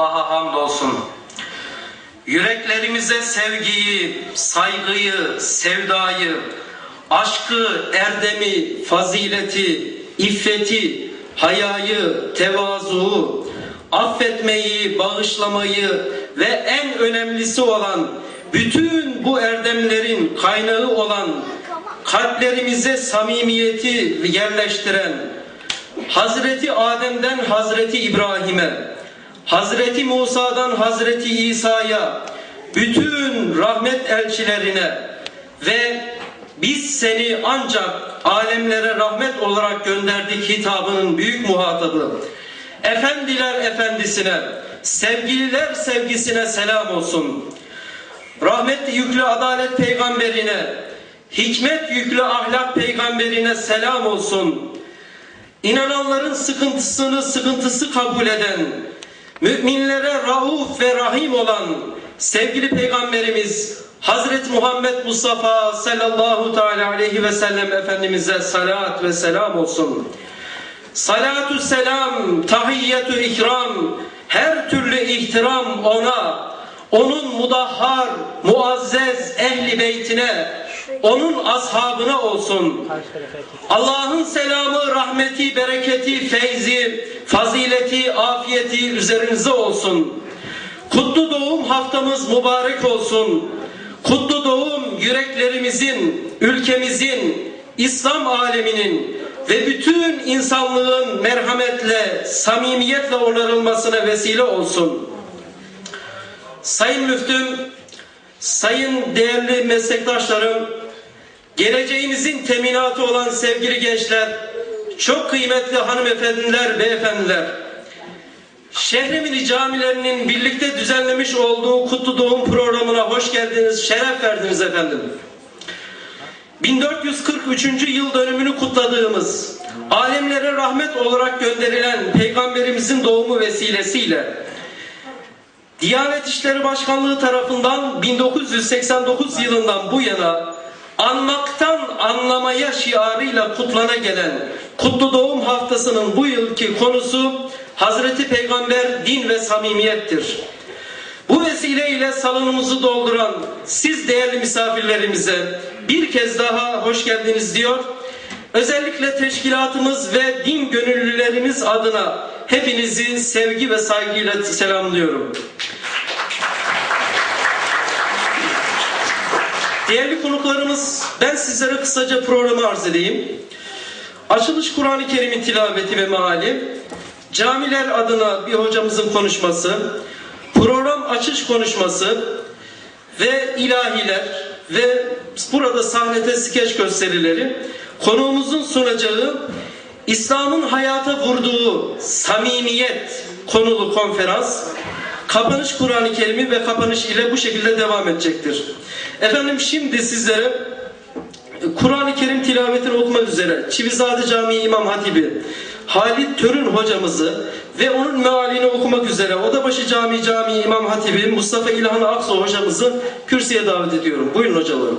Allah'a hamdolsun. Yüreklerimize sevgiyi, saygıyı, sevdayı, aşkı, erdemi, fazileti, iffeti, hayayı, tevazuu, affetmeyi, bağışlamayı ve en önemlisi olan bütün bu erdemlerin kaynağı olan kalplerimize samimiyeti yerleştiren Hazreti Adem'den Hazreti İbrahim'e, Hazreti Musa'dan Hazreti İsa'ya, bütün rahmet elçilerine ve biz seni ancak alemlere rahmet olarak gönderdik hitabının büyük muhatabı. Efendiler efendisine, sevgililer sevgisine selam olsun. Rahmet yüklü adalet peygamberine, hikmet yüklü ahlak peygamberine selam olsun. İnananların sıkıntısını sıkıntısı kabul eden, müminlere rauf ve rahim olan sevgili peygamberimiz Hazreti Muhammed Mustafa sallallahu teala aleyhi ve sellem Efendimiz'e salat ve selam olsun. Salatü selam, tahiyyetü ikram, her türlü ihtiram ona, onun mudahhar, muazzez ehli beytine, onun ashabına olsun. Allah'ın selamı, rahmeti, bereketi, feyzi, fazileti, afiyeti üzerinize olsun. Kutlu doğum haftamız mübarek olsun. Kutlu doğum yüreklerimizin, ülkemizin, İslam aleminin ve bütün insanlığın merhametle, samimiyetle onarılmasına vesile olsun. Sayın Müftüm, sayın değerli meslektaşlarım, geleceğimizin teminatı olan sevgili gençler, çok kıymetli hanımefendiler, beyefendiler, şehrimin camilerinin birlikte düzenlemiş olduğu Kutlu Doğum programına hoş geldiniz, şeref verdiniz efendim. 1443. yıl dönümünü kutladığımız, alemlere rahmet olarak gönderilen Peygamberimizin doğumu vesilesiyle Diyanet İşleri Başkanlığı tarafından 1989 yılından bu yana anmaktan anlamaya şiarıyla kutlana gelen Kutlu Doğum Haftası'nın bu yılki konusu Hazreti Peygamber din ve samimiyettir. Bu vesileyle salonumuzu dolduran siz değerli misafirlerimize bir kez daha hoş geldiniz diyor. Özellikle teşkilatımız ve din gönüllülerimiz adına hepinizi sevgi ve saygıyla selamlıyorum. Değerli konuklarımız, ben sizlere kısaca programı arz edeyim. Açılış Kur'an-ı Kerim'in tilaveti ve meali, camiler adına bir hocamızın konuşması, program açış konuşması ve ilahiler ve burada sahnede skeç gösterileri, konuğumuzun sunacağı İslam'ın hayata vurduğu samimiyet konulu konferans, kapanış Kur'an-ı Kerim'i ve kapanış ile bu şekilde devam edecektir. Efendim şimdi sizlere Kur'an-ı Kerim tilavetini okumak üzere Çivizade Camii İmam Hatibi Halit Törün hocamızı ve onun mealini okumak üzere Odabaşı Camii Camii İmam Hatibi Mustafa İlhan Aksu hocamızı kürsüye davet ediyorum. Buyurun hocalarım.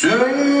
Soon